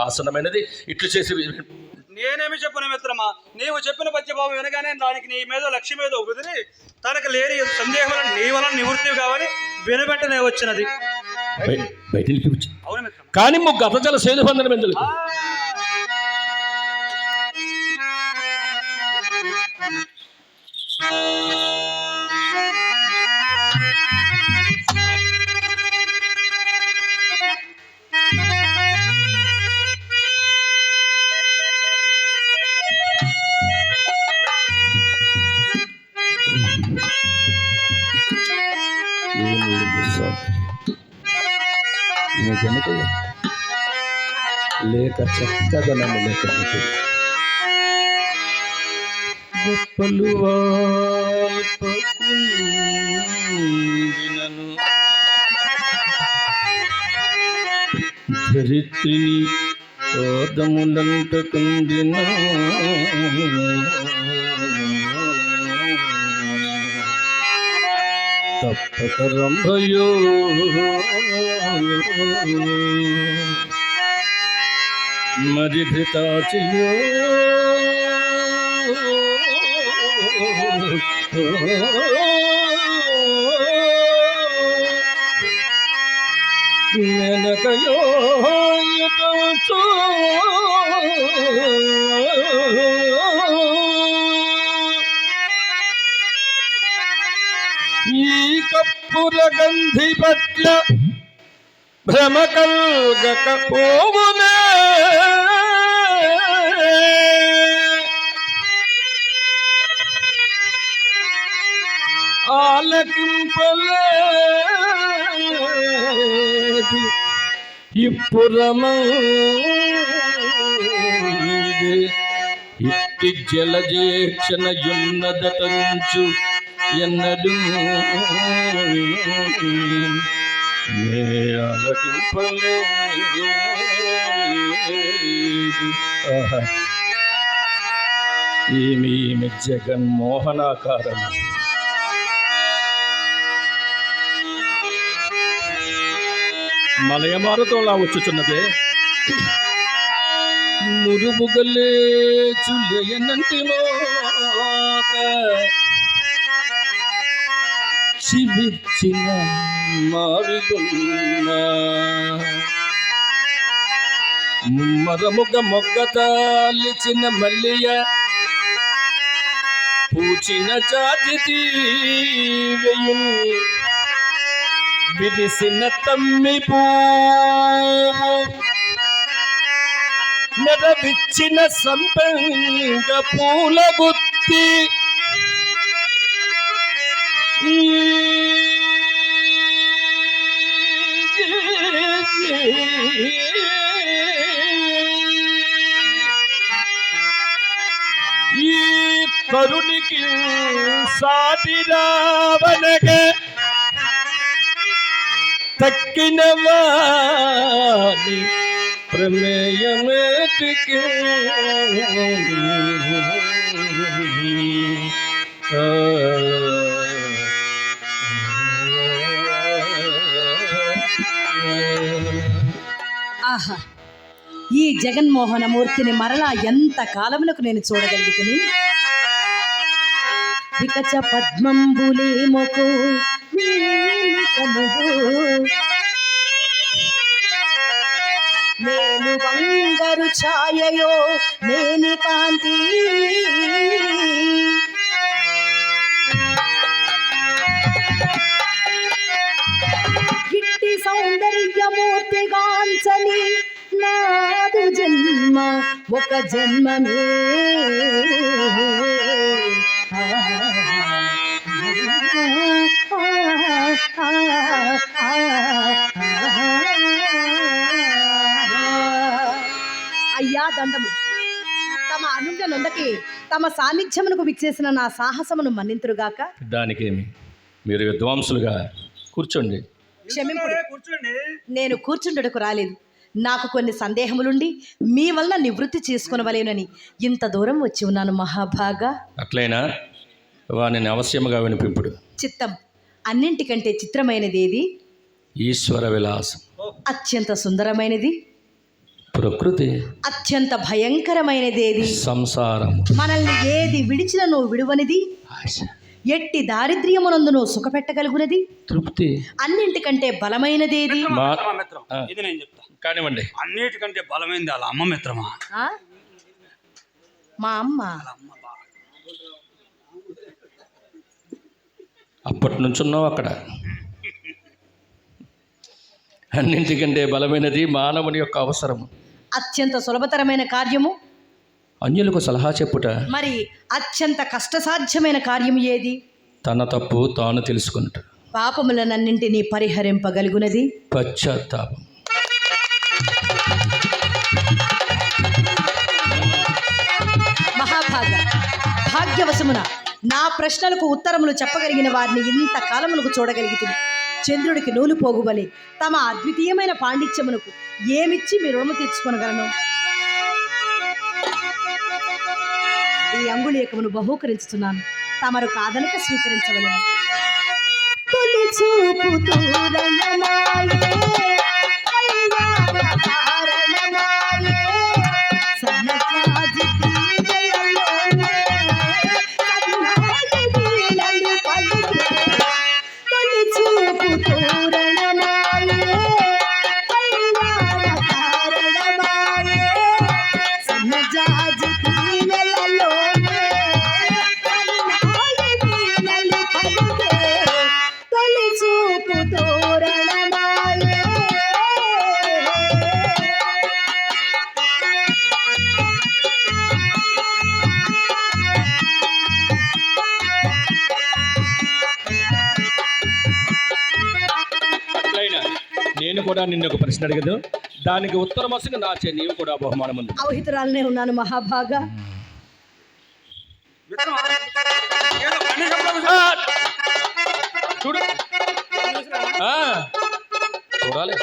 ఆసనమైనది ఇట్లు చేసి నేనేమి చెప్పను మిత్రమా? నీవు చెప్పిన పద్యభావం వినగానే దానికి నీ మీద లక్ష్యం మీద కుదిరి తనకు లేని సందేహములను నీ వలన నివృత్తి కావని వెనువెంటనే వచ్చినది. బయ- బయటికి పిలిచి అవును మిత్రమా. కానీ ముగ్గు గతజల సేతుబంధనం ఎందుకు లేక చక్కదనము లేక గొప్పలు ధరిత్రిని కోదములంట కుందిన తప్పక మరి ఘృతాచియో నెనకయో కప్పుల గంధి పట్ల భ్రమ కల్గకపోవునే ఆలకింపలేదు ఇప్పురమంది ఇట్టి జలజేక్షణ యున్నదటంచు ఎన్నడు నే ఆలకింపలేదు ఆహా. ఈమె ఈమె జగన్మోహనాకారం మలయమారుతోలా వచ్చుచున్నదే మురుగుగలే చులయనంటిలోక చివిచ్చిన మావిగున్న ముమ్మరముగ మొగ్గతాలిచిన మల్లియ పూచిన చాచి వెయున్ విరిసిన తమ్మి పువ్వు నెరవిచ్చిన సంపెంగ పూల గుత్తి. ಕರುಣಿಗೆ ಸಾಟಿರಾವನಗೆ ತಕ್ಕಿನವಾಲಿ ಪ್ರಮೇಯ ಮೇಟಿಗೆ ಆ ఆహా ఈ జగన్మోహన మూర్తిని మరలా ఎంత కాలమునకు నేను చూడగలిగితని? వికచ పద్మంబులేమొకు నేను బంగారు ఛాయయో నేని కాంతి. సౌందర్యమూర్తిగాంచని నాదు జన్మ ఒక జన్మమే. అయ్యా దండము. తమ అనుజ్ఞ నొందకి తమ సాన్నిధ్యమునకు విచ్చేసిన నా సాహసమును మన్నింతురుగాక. దానికేమి? మీరు విద్వాంసులుగా కూర్చోండి. కూర్చోండి. నేను కూర్చుండటకు రాలేదు. నాకు కొన్ని సందేహములుండి మీ వలన నివృత్తి చేసుకునవలేనని ఇంత దూరం వచ్చి ఉన్నాను మహాభాగా. అట్లయినా వానిని అవశ్యముగా వినిపింపుడు. చిత్తం. అన్నింటికంటే చిత్రమైనది ఏది ఈశ్వర విలాసం. అత్యంత సుందరమైనది? ప్రకృతి. అత్యంత భయంకరమైనదేది? సంసారము. మనల్ని ఏది విడిచిన నువ్వు విడువనిది? ఆశ. ఎట్టి దారిద్ర్యమునందు నువ్వు సుఖపెట్టగలుగునది? తృప్తి. అన్నింటికంటే బలమైనదేది. ఇది నేను చెప్తా. కానివ్వండి. అన్నిటికంటే బలమైంది వాళ్ళ అమ్మ మిత్రమా? ఆ? మా అమ్మ. అప్పటి నుంచున్నావు అక్కడ. అన్నింటికంటే బలమైనది మానవుని యొక్క అవసరము. అత్యంత సులభతరమైన కార్యము. అన్యులకు సలహా చెప్పుట. మరి అత్యంత కష్టసాధ్యమైన కార్యం ఏది? తన తప్పు తాను తెలుసుకున్నట పాపములనన్నింటినీ పరిహరింపగలుగునది. పశ్చాత్తాపం. మహాభాగ భాగ్యవశమున నా ప్రశ్నలకు ఉత్తరములు చెప్పగలిగిన వారిని ఇంత కాలమునకు చూడగలిగితే చంద్రుడికి నూలు పోగుబలి. తమ అద్వితీయమైన పాండిత్యమునకు ఏమిచ్చి మీ రుణము తీర్చుకొనగలను? ఈ అంగుళీయకమును బహూకరిస్తున్నాను తమరు కాదనక స్వీకరించవలను. తొలి చూపు కూడా నిన్ను ఒక ప్రశ్న అడిగదు దానికి ఉత్తరం వస్తుంది నా చే నీవు కూడా బహుమానం ఉంది అవహితురాలనే ఉన్నాను మహాభాగా! చూడు! చూడాలి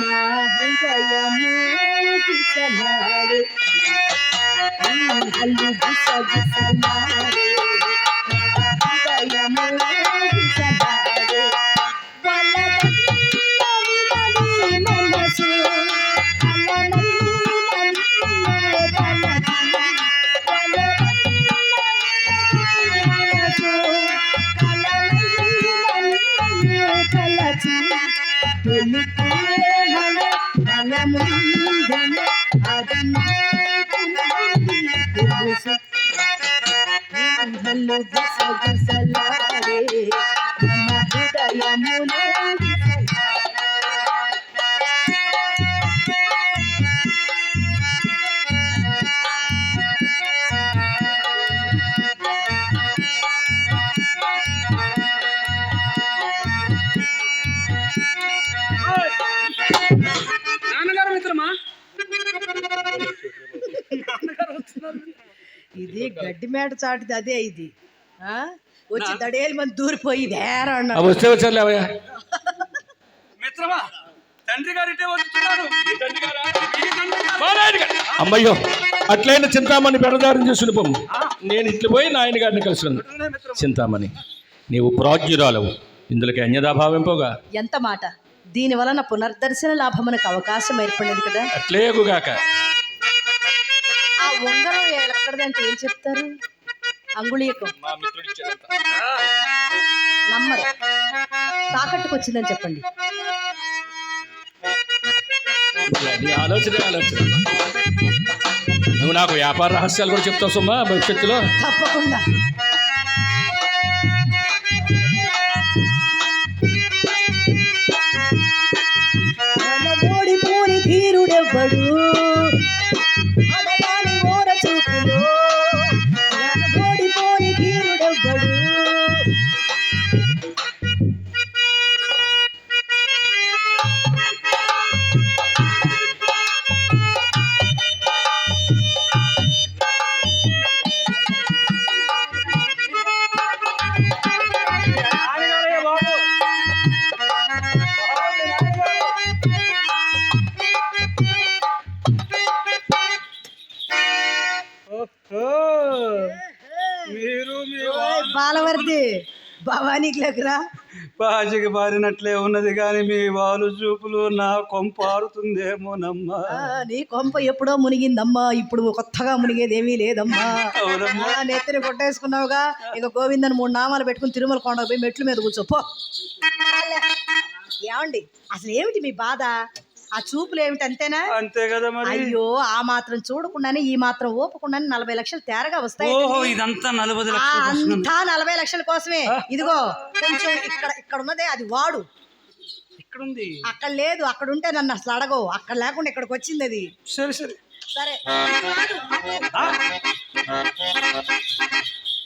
నా హృదయము గుసలాడే ఊహలు గుసగుసలాడే నా హృదయము గుసలాడే వలదన్నది మనసు అలనన్నది వలది వలదన్నది మనసు కలచి తొలి ప్రేమల బలముందని ఊహలు గుసగుసలాడే మన హృదయములో ఇది గడ్డి మేట చాటుది అదే ఇది. ఆ? వచ్చి దడేలు మంది దూరిపోయి వస్తే వచ్చారులే అవయ్య. మిత్రమా తండ్రి గారు ఇటే వస్తున్నాడు. అమ్మయ్యో అట్లయిన చింతామణి పెడదారిని చేసుకుని పొమ్ము నేను ఇట్లు పోయి నాయన గారిని మిత్రమా. చింతామణి నీవు ప్రాజ్ఞురాలవు. ఇందులోకి అన్యదా భావింపగా ఎంత మాట? దీని వలన పునర్దర్శన లాభమునకు అవకాశం ఏర్పడినది కదా. అట్లేగుగాక ఆ ఉంగరం ఎక్కడదంటే ఏం చెప్తారు? అంగుళీయకం మా మిత్రుడు ఇచ్చాడంట. నమ్మరు తాకట్టుకు వచ్చిందని చెప్పండి ఆలోచనే ఆలోచన. నువ్వు నాకు వ్యాపార రహస్యాలు కూడా చెప్తావు సుమ్మా భవిష్యత్తులో. తప్పకుండా. ఓడిపోని భవానీకి లేకురా బాజికి బారినట్లే ఉన్నది కానీ మీ వాళ్ళు చూపులు నా కొంపారుతుందేమోనమ్మా ఆ, నీ కొంప ఎప్పుడో మునిగిందమ్మా. ఇప్పుడు కొత్తగా మునిగేది ఏమీ లేదమ్మా నెత్తిని కొట్టేసుకున్నావుగా. ఇక గోవిందని మూడు నామాలు పెట్టుకుని తిరుమల కొండ పోయి మెట్ల మీద కూర్చో. పో. ఏమండి? అసలు ఏమిటి మీ బాధ? ఆ చూపులు ఏమిటి అంతేనా అంతే కదా మరి. అయ్యో ఆ మాత్రం చూడకుండానే ఈ మాత్రం ఓపకుండానే నలభై లక్షలు తేరగా వస్తాయి ఓహో ఇదంతా నలభై ఆ, లక్షలు కోసం. అంతా నలభై లక్షల కోసమే. ఇదిగో కొంచెం ఇక్కడ ఇక్కడ ఉన్నదే అది వాడు. ఎక్కడుంది అక్కడ లేదు అక్కడ ఉంటే నన్ను అసలు అడగవు. అక్కడ లేకుండా ఇక్కడికి వచ్చింది అది. సరే సరే. సరే. ఆ?